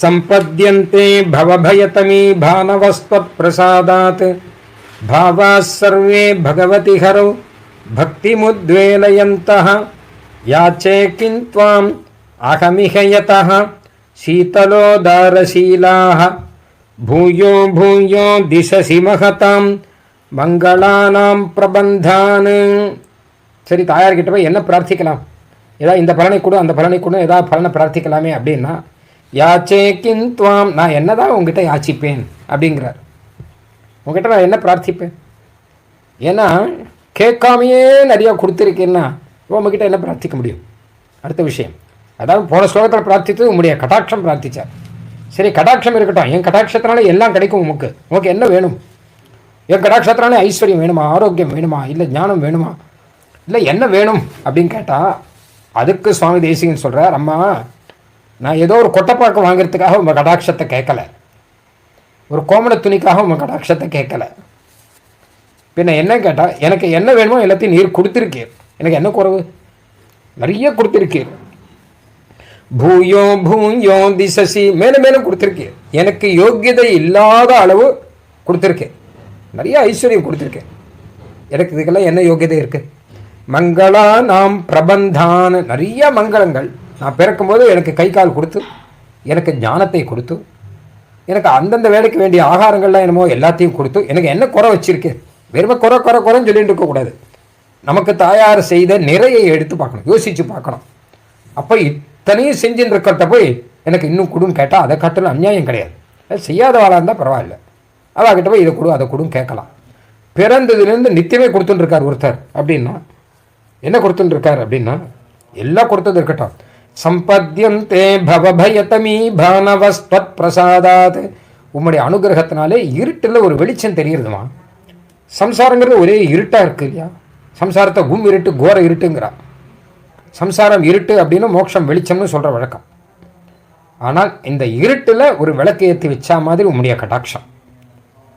सम्पद्यन्ते भवभयतमी भानवस्त्वत्प्रसादात् भावाः सर्वे भगवति हरौ भक्तिमुद्वेलयन्तः याचे किं त्वाम् अहमिह यतः शीतलोदारशीलाः भूयो भूयो दिशसि महतां மங்களானாம் பிரபந்தான் சரி தாயார்கிட்ட போய் என்ன பிரார்த்திக்கலாம் ஏதாவது இந்த பலனை கொடு அந்த பலனை கொடு ஏதாவது பலனை பிரார்த்திக்கலாமே அப்படின்னா யாச்சே கிந்துவாம் நான் என்னதான் உங்ககிட்ட யாச்சிப்பேன்? அப்படிங்கிறார். உங்ககிட்ட நான் என்ன பிரார்த்திப்பேன்? ஏன்னா கேட்காமையே நிறையா கொடுத்துருக்கேன்னா உங்ககிட்ட என்ன பிரார்த்திக்க முடியும்? அடுத்த விஷயம். அதாவது போன ஸ்லோகத்தில் பிரார்த்தித்தது உங்களுடைய கடாட்சம் பிரார்த்திச்சார். சரி கடாட்சம் இருக்கட்டும். என் கடாட்சத்தினால எல்லாம் கிடைக்கும் உமக்கு. உனக்கு என்ன வேணும்? என் கடாட்சத்தினாலே ஐஸ்வர்யம் வேணுமா? ஆரோக்கியம் வேணுமா? இல்லை ஞானம் வேணுமா? இல்லை என்ன வேணும்? அப்படின்னு கேட்டால் அதுக்கு சுவாமி தேசிகன் சொல்கிறார் அம்மா நான் ஏதோ ஒரு கொட்டைப்பாக்கம் வாங்கிறதுக்காக உங்கள் கடாட்சத்தை கேட்கல. ஒரு கோமண துணிக்காக உங்கள் கடாட்சத்தை கேட்கல. பின்ன என்ன கேட்டால் எனக்கு என்ன வேணுமோ எல்லாத்தையும் நீர் கொடுத்துருக்கீர் எனக்கு என்ன குறைவு? நிறைய கொடுத்துருக்கீர் பூயோ பூயோ திசசி மேலும் மேலும் கொடுத்துருக்கேன் எனக்கு யோக்கியதை இல்லாத அளவு கொடுத்துருக்கேன் நிறைய ஐஸ்வர்யம் கொடுத்துருக்கேன் எனக்கு இதுக்கெல்லாம் என்ன யோகியதை இருக்குது மங்களா நாம் பிரபந்தான் நிறைய மங்களங்கள். நான் பிறக்கும்போது எனக்கு கை கால் கொடுத்து எனக்கு ஞானத்தை கொடுத்து எனக்கு அந்தந்த வேலைக்கு வேண்டிய ஆகாரங்கள்லாம் என்னமோ எல்லாத்தையும் கொடுத்து எனக்கு என்ன குறை வச்சிருக்கேன் வெறுமை குறை குறை குறைன்னு சொல்லிட்டு இருக்கக்கூடாது நமக்கு தாயார் செய்த நிறையை எடுத்து பார்க்கணும் யோசித்து பார்க்கணும். அப்போ இத்தனையும் செஞ்சுன்னு இருக்கிறத போய் எனக்கு இன்னும் கொடுன்னு கேட்டால் அதை காட்டிலும் அநியாயம் கிடையாது. அது செய்யாதவாளாக இருந்தால் பரவாயில்ல. அவகிட்ட போய் இதை கொடு அதை கொடுன்னு கேட்கலாம். பிறந்ததுலேருந்து நித்தியமே கொடுத்துட்டு இருக்கார் ஒருத்தர் அப்படின்னா என்ன கொடுத்துட்டு இருக்கார் அப்படின்னா எல்லாம் கொடுத்தது இருக்கட்டும். சம்பத்தியந்தே பவபயதமீ பானவஸ்வத் பிரசாதாத் உம்முடைய அனுகிரகத்தினாலே இருட்டில் ஒரு வெளிச்சம் தெரியுதுமா? சம்சாரங்கிறது ஒரே இருட்டாக இருக்கு இல்லையா? சம்சாரத்தை கும் இருட்டு கோர இருட்டுங்கிறா. சம்சாரம் இருட்டு அப்படின்னு மோட்சம் வெளிச்சம்னு சொல்கிற வழக்கம். ஆனால் இந்த இருட்டில் ஒரு விளக்கு ஏற்றி வச்சா மாதிரி உம்முடைய கட்டாட்சம்.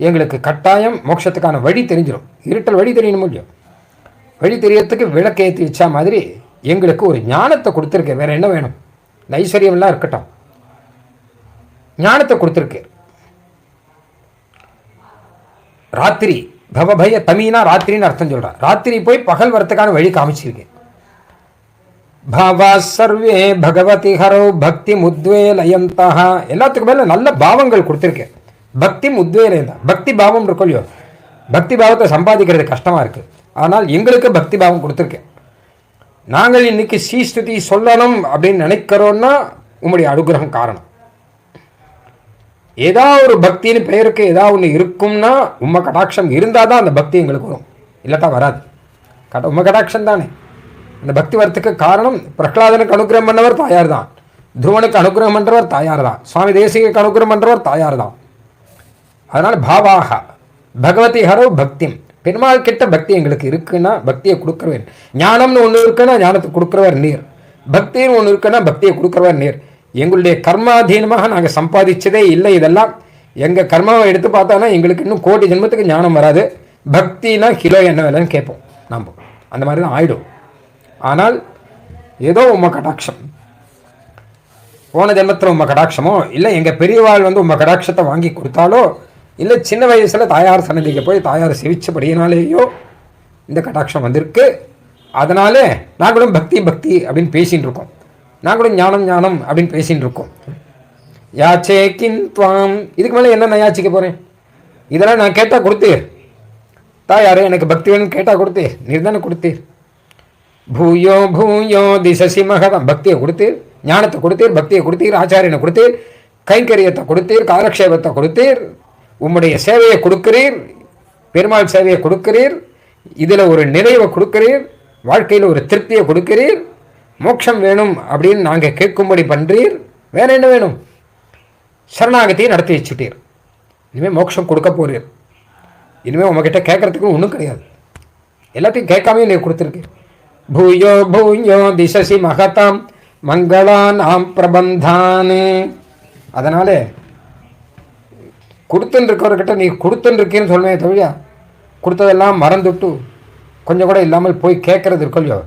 எங்களுக்கு கட்டாயம் மோட்சத்துக்கான வழி தெரிஞ்சிடும் இருட்டல் வழி தெரியணும் முடியும் வழி தெரியறதுக்கு விளக்கு ஏற்றி வச்சா மாதிரி எங்களுக்கு ஒரு ஞானத்தை கொடுத்துருக்கேன். வேற என்ன வேணும்? இந்த ஐஸ்வர்யம்லாம் இருக்கட்டும். ஞானத்தை கொடுத்துருக்கேன் ராத்திரி பவபய தமினா ராத்திரின்னு அர்த்தம் சொல்கிறான் ராத்திரி போய் பகல் வரத்துக்கான வழி காமிச்சிருக்கேன். பாவா சர்வே பகவதி ஹரோ பக்தி முத்வேலயந்தா எல்லாத்துக்கும் மேலே நல்ல பாவங்கள் கொடுத்துருக்கேன். பக்தி முத்வேலயந்தா தான் பக்தி பாவம் இருக்கும் இல்லையோ? பக்தி பாவத்தை சம்பாதிக்கிறது கஷ்டமாக இருக்குது ஆனால் எங்களுக்கு பக்தி பாவம் கொடுத்துருக்கேன். நாங்கள் இன்னைக்கு ஸ்ரீஸ்துதி சொல்லணும் அப்படின்னு நினைக்கிறோன்னா உங்களுடைய அனுகிரகம் காரணம். ஏதாவது ஒரு பக்தின்னு பெயருக்கு ஏதாவது ஒன்று இருக்கும்னா உம்ம கடாட்சம் இருந்தால் தான் அந்த பக்தி எங்களுக்கு வரும். இல்லாட்டா வராது. கட உம்ம கடாட்சம் தானே. அந்த பக்தி வரத்துக்கு காரணம் பிரகலாதனுக்கு அனுகிரகம் பண்ணவர் தாயார் தான். துருவனுக்கு அனுகிரகம் பண்ணுறவர் தாயார் தான். சுவாமி தேசிகக்கு அனுகிரகம் பண்ணுறவர் தாயார் தான். அதனால் பாவாக. பகவதி ஹரோ பக்தி பெருமாள் கிட்ட பக்தி எங்களுக்கு இருக்குன்னா பக்தியை கொடுக்குறவர். ஞானம்னு ஒன்று இருக்குன்னா ஞானத்தை கொடுக்குறவர் நீர். பக்தின்னு ஒன்று இருக்குன்னா பக்தியை கொடுக்குறவர் நீர். எங்களுடைய கர்மாதீனமாக நாங்கள் சம்பாதிச்சதே இல்லை இதெல்லாம். எங்கள் கர்மாவை எடுத்து பார்த்தானா எங்களுக்கு இன்னும் கோடி ஜென்மத்துக்கு ஞானம் வராது. பக்தினா கிலோ என்ன விலைன்னு கேட்போம். நாம். அந்த மாதிரி தான் ஆயிடும். ஆனால் ஏதோ உம்ம கடாட்சம். போன ஜென்மத்தில் உம்ம கடாட்சமோ? இல்லை எங்கள் பெரியவாள் வந்து உம்ம கடாட்சத்தை வாங்கி கொடுத்தாலோ? இல்லை சின்ன வயசில் தாயார் சன்னதிக்கு போய் தாயார் செவிச்சபடியினாலேயோ இந்த கடாட்சம் வந்திருக்கு. அதனால நாங்களும் பக்தி பக்தி அப்படின்னு பேசின்னு இருக்கோம். நாங்களும் ஞானம் ஞானம் அப்படின்னு பேசின்னு இருக்கோம். யாச்சே கின் துவாம். இதுக்கு மேலே என்ன நான் யாச்சிக்க போகிறேன் இதெல்லாம் நான் கேட்டால் கொடுத்து. தாயாரே எனக்கு பக்தி வேணும்னு கேட்டால் கொடுத்து. நீர் தானே கொடுத்தீர். பூயோ பூயோ திசசி மகதம். பக்தியை கொடுத்தீர் ஞானத்தை கொடுத்தீர் பக்தியை கொடுத்தீர் ஆச்சாரியனை கொடுத்தீர் கைங்கரியத்தை கொடுத்தீர் காலக்ஷேபத்தை கொடுத்தீர் உம்முடைய சேவையை கொடுக்கிறீர் பெருமாள் சேவையை கொடுக்கிறீர் இதில் ஒரு நிறைவை கொடுக்கிறீர் வாழ்க்கையில் ஒரு திருப்தியை கொடுக்கிறீர் மோட்சம் வேணும் அப்படின்னு நாங்கள் கேட்கும்படி பண்ணுறீர் வேற என்ன வேணும்? சரணாகத்தையும் நடத்தி வச்சுட்டீர். இனிமேல் மோட்சம் கொடுக்க போகிறீர் இனிமேல் உங்ககிட்ட கேட்கறதுக்கு ஒன்றும் கிடையாது. எல்லாத்தையும் கேட்காமே நீ கொடுத்துருக்கு பூயோ பூயோ திசசி மகதாம் மங்களானாம் பிரபந்தான். அதனால் கொடுத்துன்னு இருக்கவர்கிட்ட நீ கொடுத்துன்னு இருக்கேன்னு சொல்லுவேன் தவிர கொடுத்ததெல்லாம் மறந்துட்டு கொஞ்சம் கூட இல்லாமல் போய் கேட்கறது இருக்கோ இல்லையோ?